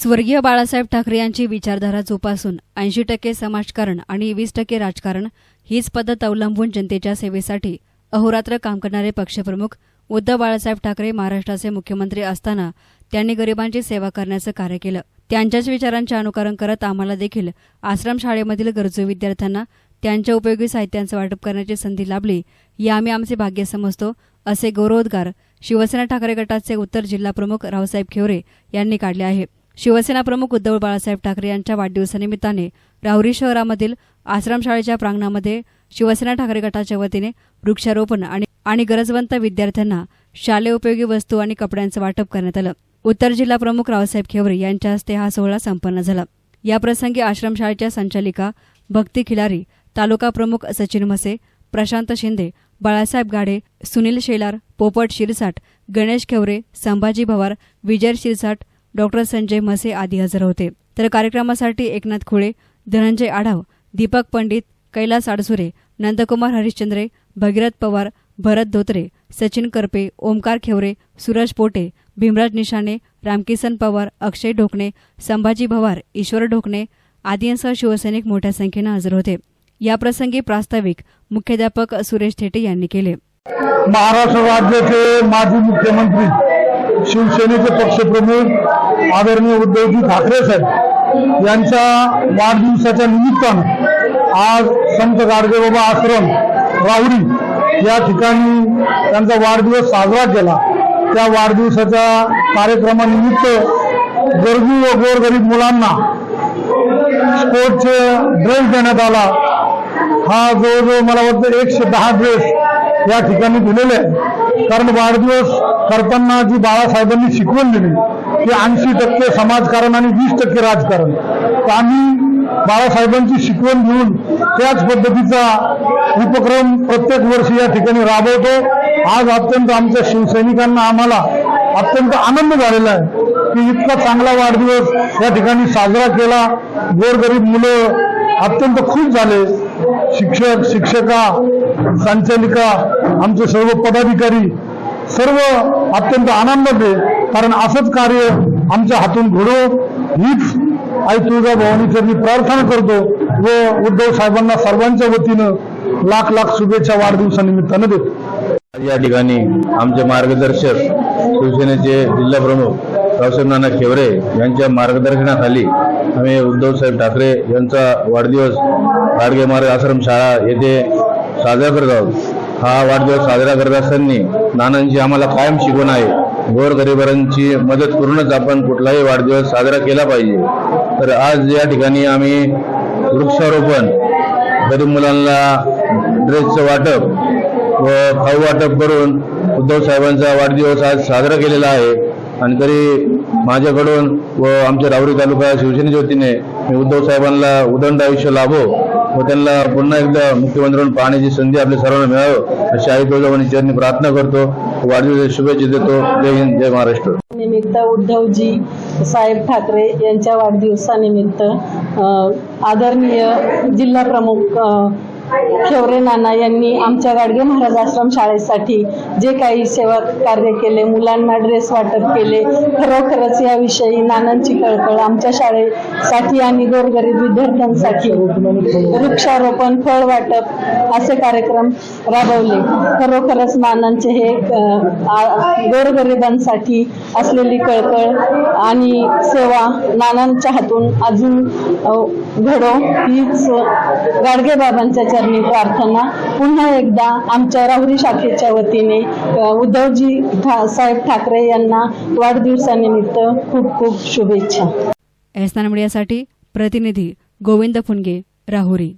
स्वर्गीय बाळासाहेब ठाकरे यांची विचारधारा जोपासून ऐंशी टक्के समाजकारण आणि वीस टक्के राजकारण हीच पद्धत अवलंबून जनतेच्या सेवेसाठी अहोरात्र काम करणारे पक्षप्रमुख उद्धव बाळासाहेब ठाकरे महाराष्ट्राचे मुख्यमंत्री असताना त्यांनी गरिबांची सेवा करण्याचं कार्य केलं. त्यांच्याच विचारांचे अनुकरण करत आम्हाला देखील आश्रमशाळेमधील गरजू विद्यार्थ्यांना त्यांच्या उपयोगी साहित्यांचं वाटप करण्याची संधी लाभली हे आम्ही आमचे भाग्य समजतो असे गौरवोद्गार शिवसेना ठाकरे गटाचे उत्तर जिल्हा प्रमुख रावसाहेब खेवरे यांनी काढले आहे. शिवसेना प्रमुख उद्धव बाळासाहेब ठाकरे यांच्या वाढदिवसानिमित्ताने राहुरी शहरामधील आश्रमशाळेच्या प्रांगणामध्ये शिवसेना ठाकरे गटाच्या वतीने वृक्षारोपण आणि आणि गरजवंत विद्यार्थ्यांना शालेय उपयोगी वस्तू आणि कपड्यांचं वाटप करण्यात आलं. उत्तर जिल्हा प्रमुख रावसाहेब खेवरे यांच्या हस्ते हा सोहळा संपन्न झाला. याप्रसंगी आश्रमशाळेच्या संचालिका भक्ती खिलारी तालुका प्रमुख सचिन म्हसे प्रशांत शिंदे बाळासाहेब गाडे सुनील शेलार पोपट शिरसाट गणेश खेवरे संभाजी भवार विजय शिरसाट डॉक्टर संजय म्हसे आदी हजर होते. तर कार्यक्रमासाठी एकनाथ खुळे धनंजय आढाव दीपक पंडित कैलास आडसुरे नंदकुमार हरिश्चंद्रे भगीरथ पवार भरत धोत्रे सचिन करपे ओमकार खेवरे सूरज पोटे भीमराज निशाणे रामकिसन पवार अक्षय ढोकणे संभाजी भवार ईश्वर ढोकणे आदींसह शिवसैनिक मोठ्या संख्येनं हजर होते. याप्रसंगी प्रास्ताविक मुख्याध्यापक सुरेश थेटे यांनी केले. महाराष्ट्र राज्याचे माजी मुख्यमंत्री शिवसेनेचे पक्षप्रमुख आदरणीय उद्धवजी ठाकरे साहेब यांच्या वाढदिवसाच्या निमित्तानं आज संत गाडगेबाबा आश्रम राहुरी या ठिकाणी त्यांचा वाढदिवस साजरा केला. त्या वाढदिवसाच्या कार्यक्रमानिमित्त गरजू व गोरगरीब मुलांना स्पोर्टचे ड्रेस देण्यात आला. हा जवळजवळ मला वाटतं एकशे दहा ड्रेस या ठिकाणी दिलेले आहेत. कारण वाढदिवस करताना जी बाळासाहेबांनी शिकवण दिली ती ऐंशी टक्के समाजकारण आणि वीस टक्के राजकारण. तर आम्ही बाळासाहेबांची शिकवण घेऊन त्याच पद्धतीचा उपक्रम प्रत्येक वर्षी या ठिकाणी राबवतो. आज अत्यंत आमच्या शिवसैनिकांना आम्हाला अत्यंत आनंद झालेला आहे की इतका चांगला वाढदिवस या ठिकाणी साजरा केला. गोरगरीब मुलं अत्यंत खुश झाले. शिक्षक शिक्षका संचालिका आमचे सर्व पदाधिकारी सर्व अत्यंत आनंदात कारण असंच कार्य आमच्या हातून घडो हीच आई तुळजा मी प्रार्थना करतो व उद्धव साहेबांना सर्वांच्या वतीनं लाख लाख शुभेच्छा वाढदिवसानिमित्तानं देतो. या ठिकाणी आमचे मार्गदर्शक शिवसेनेचे जिल्हा प्रमुख रावसाहेब नाना खेवरे यांच्या मार्गदर्शनाखाली आम्ही उद्धवसाहेब ठाकरे यांचा वाढदिवस गाडगे महाराज आश्रमशाळा येथे साजरा करत आहोत. हा वाढदिवस साजरा करत असताना नानांची आम्हाला कायम शिकवण आहे. गोरगरिबांची मदत करूनच आपण कुठलाही वाढदिवस साजरा केला पाहिजे. तर आज या ठिकाणी आम्ही वृक्षारोपण गरीब मुलांना ड्रेसचं वाटप व खाऊ वाटप करून उद्धव साहेबांचा वाढदिवस आज साजरा केलेला आहे. आणि तरी माझ्याकडून व आमच्या रावरी तालुका शिवसेनेच्या वतीने उद्धव साहेबांना उदंड आयुष्य लाभो व त्यांना पुन्हा एकदा मुख्यमंत्री पाहण्याची संधी आपल्या सर्वांना मिळावं अशी आई तुळजाभवानी चरणी प्रार्थना करतो. वाढदिवस शुभेच्छा देतो. जय हिंद जय महाराष्ट्र. निमित्त उद्धवजी साहेब ठाकरे यांच्या वाढदिवसानिमित्त आदरणीय जिल्हा प्रमुख खेवरे नाना यांनी आमच्या गाडगे महाराज आश्रम शाळेसाठी जे काही सेवा कार्य केले मुलांना ड्रेस वाटप केले खरोखरच याविषयी नानांची कळकळ आमच्या शाळेसाठी आणि गोरगरीब विद्यार्थ्यांसाठी. वृक्षारोपण फळ वाटप असे कार्यक्रम राबवले. खरोखरच नानांचे हे गोरगरिबांसाठी असलेली कळकळ आणि सेवा नानांच्या हातून अजून घडो. हीच गाडगे बाबांच्या चरणी प्रार्थना. पुन्हा एकदा आमच्या राहुरी शाखेच्या वतीने उद्धवजी ठा साहेब ठाकरे यांना वाढदिवसानिमित्त खूप खूप शुभेच्छा. एसनान प्रतिनिधी गोविंद फुंगे राहुरी.